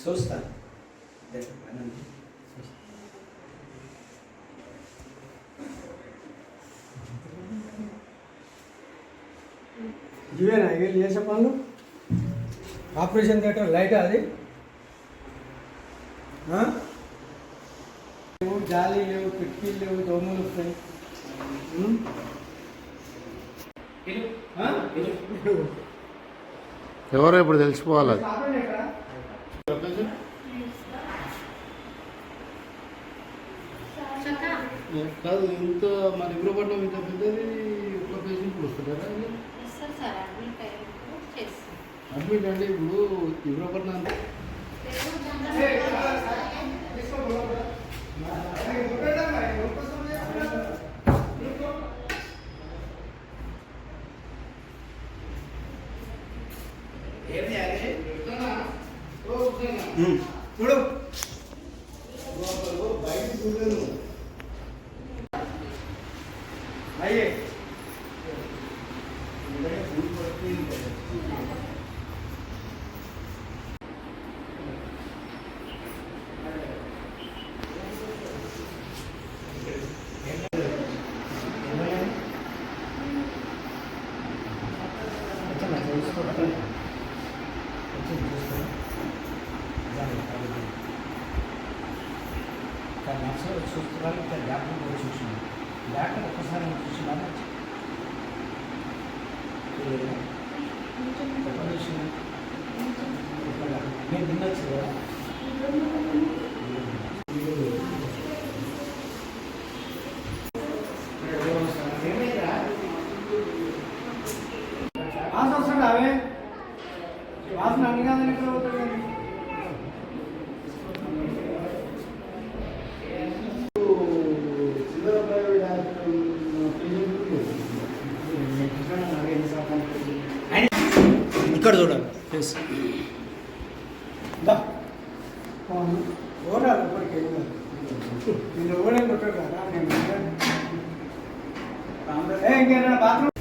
చూస్తాను. ఇవేనా? ఇవి చేసే పనులు? ఆపరేషన్ థియేటర్ లైట్ అది? లేవు, జాలి లేవు కిటికీలు లేవు దోమలు వస్తాయి? ఎవరో ఇప్పుడు తెలిసిపోవాలి అది పాపం ఎక్కడ? కాదు ఇంత మన విగ్రహపట్నం ఇంత పెద్దది ఒక పేషెంట్ ఇప్పుడు వస్తున్నారా అడ్మిట్ అంటే ఇప్పుడు విగ్రహపట్నం అంటే ఏ, ఇక్కడ, నర్సు చూస్తున్నారు ఇక్కడ డాక్టర్ కూడా చూసినాను డాక్టర్ ఒక్కసారి చూసినాను నేను తినొచ్చు కదా ఏమైందిరా? వాసన వస్తుంది అవే వాసన అన్ని కాదని ఎక్కడ పోతుంది కానీ ఇక్కడ చూడాలి ఫేస్ దా ఓడాలి ఇప్పటికే నేను ఓడే కొట్టాడు కదా నేను ఏ ఇంకేనా బాత్రూమ్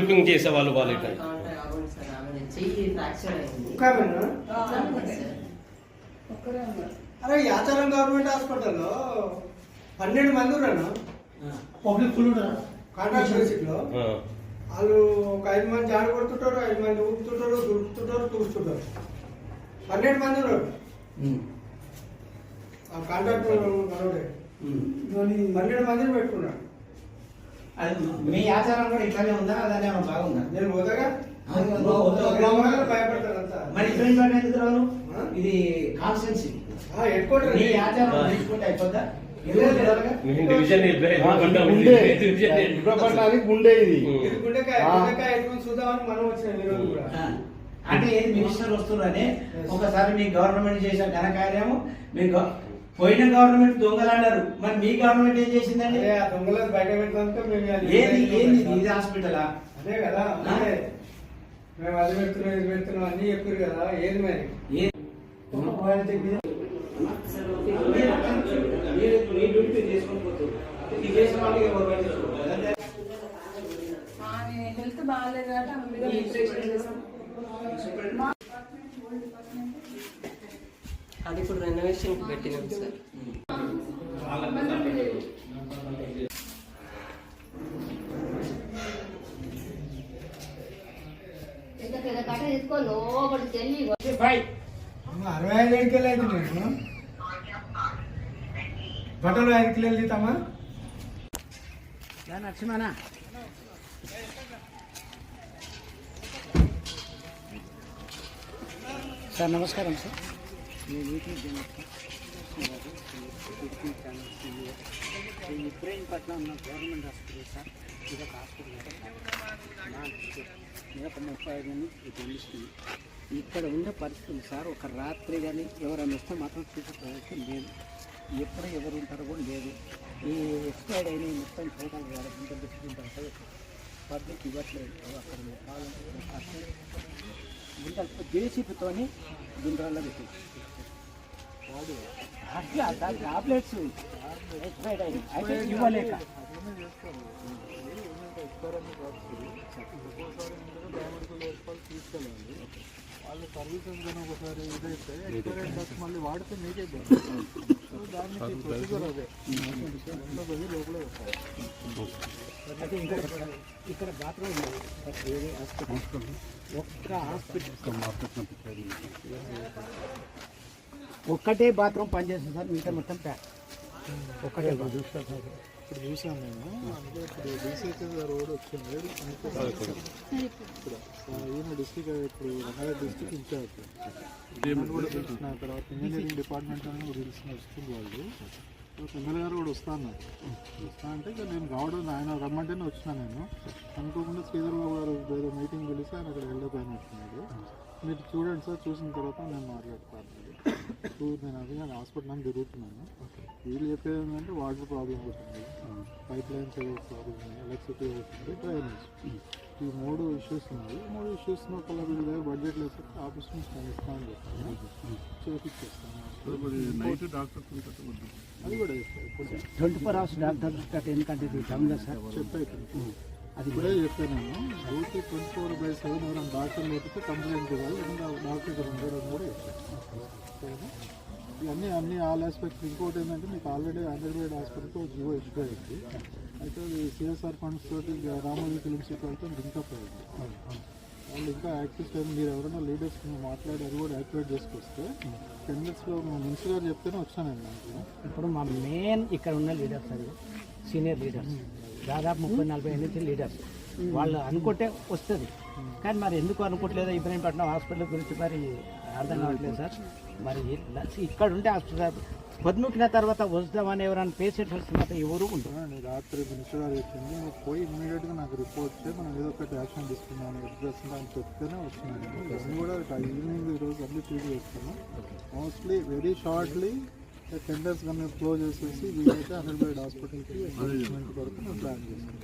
స్వీపింగ్ చేసే వాళ్ళు? సార్ అరే ఈ ఆచారం గవర్నమెంట్ హాస్పిటల్లో పన్నెండు మంది ఉన్నాను పబ్లిక్ ఫుల్ కాంట్రాక్ట్ బేసిక్లో ఆ. వాళ్ళు ఒక ఐదు మంది జాడ కొడుతుంటారు ఐదు మంది ఊపుతుంటారు దుడుపుతుంటారు తూస్తుంటారు పన్నెండు మంది ఉన్నారు. ఆ కాంట్రాక్ట్ మనోడే పన్నెండు మందిని పెట్టుకున్నాడు. అది మీ ఆచారం కూడా ఇట్లానే ఉందా? అదే బాగుందా? నేను పోతాగా మరి వాడిని ఎందుకు రాను ఆ? ఇది కాన్స్టెన్సీ. మీ ఆచారం తీసుకుంటే అయిపోద్దా? మీ. గుండె. ఇది చూద్దామని మనం వచ్చినాం ఈరోజు కూడా. అంటే ఏది మినిస్టర్ వస్తున్నారని ఒకసారి మీ గవర్నమెంట్ చేసిన ఘనకార్యము మీ గవ- పోయిన గవర్నమెంట్ దొంగలు అన్నారు మరి మీ గవర్నమెంట్ ఏం చేసిందండి? దొంగలను బయట అది ఏది ఏంది ఇది? హాస్పిటలా అదే కదా మేము అది పెడుతున్నాం ఇది పెడుతున్నాం అన్ని చెప్పారు కదా. ఏది మరి? ఏ? సార్ మీరు అట్లా చూడండి. మీరు మీ డ్యూటీ మీరు చేసుకొని పోతుంది ఇది చేసిన వాళ్ళకి ఎవరు పట్టించుకోరు. అదే హెల్త్ బాగాలేదు కాబట్టి ఆమె మీద ఇంప్రెషన్ చేస్తాం అది ఇప్పుడు రెనోవేషన్ పెట్టినాం సార్. అరవై ఐదు ఏడు కిలో అయితే నేను బట్టలు ఐదు కిలోలు తీతామా నరసింహనా సార్ నమస్కారం సార్. నేను యూట్యూబ్ పట్ల ఉన్న గవర్నమెంట్ హాస్పిటల్ సార్ ఇది ఒక హాస్పిటల్ నేను ఒక ముప్పై ఐదు మంది తెలుస్తుంది ఇక్కడ ఉండే పరిస్థితులు సార్ ఒక రాత్రి కానీ ఎవరైనా వస్తే మాత్రం చూసే ప్రయత్నం లేదు ఎప్పుడు ఎవరు ఉంటారో కూడా లేదు ఈ ఎక్స్పైర్డ్ అయిన మొత్తం చూడాలి కదా ఇంత పెట్టుకుంటారు పబ్లిక్ ఇవ్వట్లేదు అక్కడ మీరు కావాలంటే గుంటలు జేసీపీతోని గుండ్రాల్లో పెట్టి టాబ్లెట్స్ ఎక్స్పైర్డ్ అయినాయి అయితే ఇవ్వలేక వాళ్ళు సర్వీసెస్ కానీ ఒకసారి ఇదైతే ఎక్స్పైరెంట్ బస్ మళ్ళీ వాడితే మీకే ఇబ్బంది. సో దానికి ప్రొసీజర్ అదే ఇంట్లో పోయి లోపలే వస్తారు అయితే ఇంకొక ఇక్కడ బాత్రూమ్ ఉంది సార్ వేరే హాస్పిటల్ ఒక్క హాస్పిటల్ ఒక్కటే బాత్రూమ్ పనిచేస్తుంది సార్ మిగతా మొత్తం ప్యాక్. ఒక్కటే బాత్రూమ్. ఇప్పుడు చూసాను నేను అందులో ఇప్పుడు డీసీహెచ్ఎస్ రోడ్ వచ్చింది ఇక్కడ ఈయన డిస్టిక్ ఇప్పుడు రంగారెడ్డి డిస్టిక్ ఇన్ఛార్జ్ కూడా తెలిసిన తర్వాత ఇంజనీరింగ్ డిపార్ట్మెంట్ అని కూడా తెలిసిన వస్తుంది వాళ్ళు తర్వాత ఎమ్మెల్యే గారు కూడా వస్తా అన్నారు వస్తా అంటే ఇక నేను రావడం ఆయన రమ్మంటేనే వచ్చినా నేను అనుకోకుండా శ్రీధర్ గారు వేరే మీటింగ్ పిలిచి ఆయన అక్కడ వెళ్ళిపోయినట్టున్నాడు మీరు చూడండి సార్ చూసిన తర్వాత నేను మాట్లాడతాను. చూ నేను అది నేను హాస్పిటల్ తిరుగుతున్నాను వీళ్ళు చెప్పేది ఏంటంటే వాటర్ ప్రాబ్లం అవుతుంది పైప్ లైన్స్ ప్రాబ్లం ఉంది ఎలక్ట్రిసిటీ అవుతుంది డ్రైనేజ్. ఈ మూడు ఇష్యూస్ ఉన్నాయి. ఈ మూడు ఇష్యూస్ ఒకళ్ళ వీళ్ళ దగ్గర బడ్జెట్ లేదు ఆఫీస్ నుంచి నేను ఇస్తాను చెప్తాను చేపించేస్తాను నైట్ డాక్టర్ అది కూడా ఇప్పుడు ట్వంటీ ఫోర్ అవర్స్ డాక్టర్ ఎందుకంటే చెప్పేది. అది కూడా చెప్పాను నేను duty twenty four by seven ఎవరైనా డాక్టర్ లేకపోతే కంప్లైంట్ ఇవ్వాలి డాక్టర్ ఉండడం కూడా చెప్పాను ఇవన్నీ అన్ని ఆల్ ఆస్పెక్ట్స్ ఇంకోటి ఏంటంటే మీకు ఆల్రెడీ ఆంధ్రప్రదేశ్ హాస్పిటల్తో జియో ఇష్యూ అయింది. అయితే ఈ సిఎస్ఆర్ ఫండ్స్ తోటి రామోజీ ఫిలిం సిటీ వాళ్ళతో లింకప్ అయింది. వాళ్ళు ఇంకా యాక్టివ్ చేయండి మీరు ఎవరైనా లీడర్స్ మాట్లాడి అది కూడా యాక్టివేట్ చేసుకొస్తే టెండర్స్లో మినిస్టర్ గారు చెప్తేనే వచ్చానండి ఇప్పుడు మా మెయిన్ ఇక్కడ ఉన్న లీడర్స్ అది సీనియర్ లీడర్స్. దాదాపు ముప్పై నలభై ఎనిమిది లీడర్స్. వాళ్ళు అనుకుంటే వస్తుంది. కానీ మరి ఎందుకు అనుకోవట్లేదో? ఇబ్రహీంపట్నం హాస్పిటల్ గురించి మరి అర్థం కావట్లేదు సార్. మరి ఇక్కడ ఉంటే హాస్పిటల్ పొద్దుముకిన తర్వాత వస్తామని ఎవరైనా పేషెంట్స్ వస్తే మాత్రం ఎవరు చూడండి రాత్రి మినిస్టర్ గారు చెప్పింది పోయి ఇమ్మీడియట్గా నాకు రిపోర్ట్ చేయి మనం ఏదో ఒకటి యాక్షన్ తీసుకున్నాను అడ్రస్ అని చెప్తేనే వచ్చినాను నేను కూడా ఈవినింగ్ ఈరోజు అన్ని ఫీల్ చేస్తాను మోస్ట్లీ వెరీ షార్ట్లీ టెండర్స్ కానీ క్లోజ్ చేసేసి వీలైతే హాస్పిటల్కి ఇన్వెస్ట్మెంట్ కొరకు ప్లాన్ చేస్తాను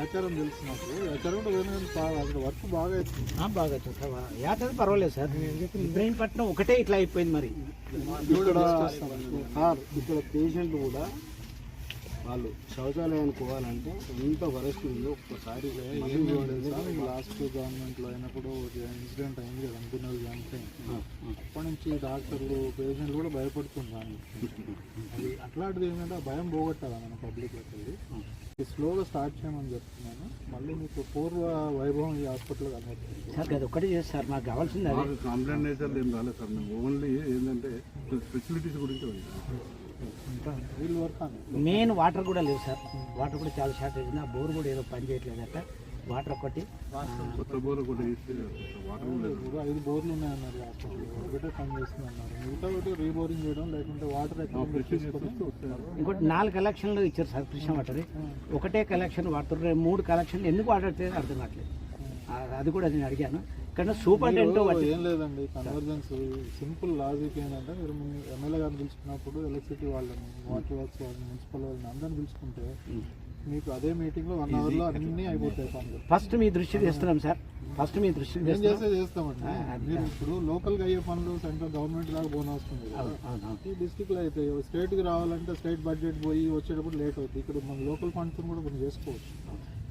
ఆచారం తెలుసు నాకు ఆచారం కూడా వేరే అక్కడ వర్క్ బాగా అవుతుంది ఆ, బాగా చూసావా యాత్ర పర్వాలేదు సార్. ఇబ్రహీంపట్నం ఒకటే ఇట్లా అయిపోయింది మరి. ఇక్కడ సార్ ఇక్కడ పేషెంట్ కూడా వాళ్ళు శౌచాలయానికి పోవాలంటే ఎంత వరస్ట్ ఉందో ఒక్కసారి లాస్ట్ గవర్నమెంట్లో అయినప్పుడు ఇన్సిడెంట్ అయింది కదా అంటున్నారు చనిపోయింది అప్పటి నుంచి డాక్టర్లు పేషెంట్లు కూడా భయపడుతున్నారు. అది అట్లాంటిది ఏంటంటే ఆ భయం పోగొట్టాలి మన పబ్లిక్లోకి వెళ్ళి స్లోగా స్టార్ట్ చేయమని చెప్తున్నాను. మళ్ళీ మీకు పూర్వ వైభవం ఈ హాస్పిటల్ కనబడుతుంది సార్ అది ఒకటే చేస్తారు మాకు కావాల్సింది అదే. కంప్లైంట్ అయితే ఏం రాలేదు సార్. మేము ఓన్లీ ఏంటంటే ఫెసిలిటీస్ గురించి మెయిన్ వాటర్ కూడా లేవు సార్. వాటర్ కూడా చాలా షార్టేజ్ ఉంది. ఆ బోర్ కూడా ఏదో పని చేయట్లేదట. వాటర్ ఒకటి కొత్త బోర్ కూడా వాటర్ లేదు ఐదు బోర్లు ఉన్నాయన్నారు ఒకటే పని మిగతా ఒకటి రీబోరింగ్ చేయడం లేకుంటే వాటర్ ఇంకోటి నాలుగు కలెక్షన్లు ఇచ్చారు సార్ కృష్ణ వాటర్. ఒకటే కలెక్షన్ రేపు మూడు కలెక్షన్లు ఎందుకు వాడట్లేదు అర్థం కావట్లేదు. అది కూడా నేను అడిగాను. కానీ సూపరింటెండెంట్ వచ్చి ఏం లేదండి కన్వర్జెన్స్ సింపుల్ లాజిక్ ఏంటంటే మీరు మీ ఎమ్మెల్యే గారిని పిలుచుకున్నప్పుడు ఎలక్ట్రిసిటీ వాళ్ళని వాటర్ వర్క్స్ వాళ్ళని మున్సిపల్ వాళ్ళని అందరిని పిలుచుకుంటే మీకు అదే మీటింగ్లో వన్ అవర్లో అన్ని అయిపోతాయి పనులు ఫస్ట్ మీ దృష్టికి తెస్తున్నాం సార్ ఫస్ట్ మీ ఏం తెస్తున్నాం చేస్తే చేస్తామండి? మీరు ఇప్పుడు లోకల్గా అయ్యే పనులు సెంట్రల్ గవర్నమెంట్ లాగా బోన్ వస్తుంది. ఈ డిస్టిక్లో అయితే స్టేట్కి రావాలంటే స్టేట్ బడ్జెట్ పోయి వచ్చేటప్పుడు లేట్ అవుతుంది. ఇక్కడ మన లోకల్ ఫండ్స్ కూడా కొన్ని చేసుకోవచ్చు.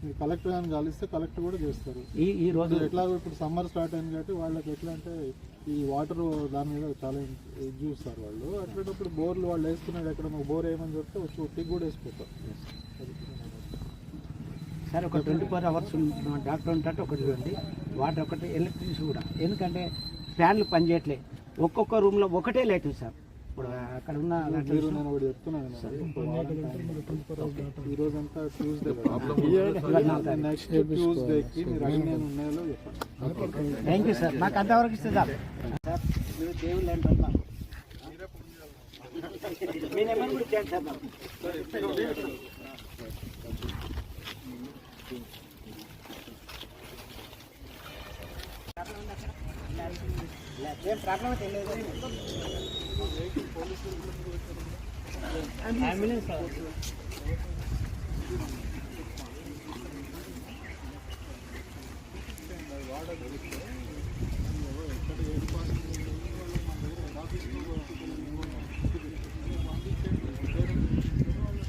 మీరు కలెక్టర్ అని కలిస్తే కలెక్టర్ కూడా చేస్తారు. ఈ ఈ రోజు ఎట్లాగో ఇప్పుడు సమ్మర్ స్టార్ట్ అయింది కాబట్టి వాళ్ళకి ఎట్లా అంటే ఈ వాటర్ దాని మీద చాలా ఇది చూస్తారు వాళ్ళు. అట్లాంటప్పుడు బోర్లు వాళ్ళు వేసుకున్నాడు ఎక్కడ మాకు బోర్ వేయమని చెప్తే వచ్చి ఒట్టికి కూడా అది. సార్ ఒక ట్వంటీ ఫోర్ అవర్స్ డాక్టర్ ఉంటే ఒకటి చూడండి. వాటర్ ఒకటి ఎలక్ట్రిసిటీ కూడా. ఎందుకంటే ఫ్యాన్లు పనిచేయట్లే. ఒక్కొక్క రూమ్లో ఒకటే లైట్ సార్. ఇప్పుడు అక్కడ ఉన్న మీరు నేను ఒకటి చెప్తున్నాను ఈ రోజు అంతా ట్యూస్డే. నెక్స్ట్ ట్యూస్డేకి మీరు అన్ని ఉన్నాయో చెప్పండి. థ్యాంక్ యూ సార్ నాకు అంతవరకు ఇస్తే చాలు. సార్ మీరు దేవుళ్ళు అంటే మాకు మీ నెంబర్ కూడా ఇచ్చాను సార్. నాకు ఏం ప్రాబ్లం అయితే లేదు. వాడ దొరికితే ఎక్కడ ఏర్పాటు మన దగ్గర ఆఫీస్లో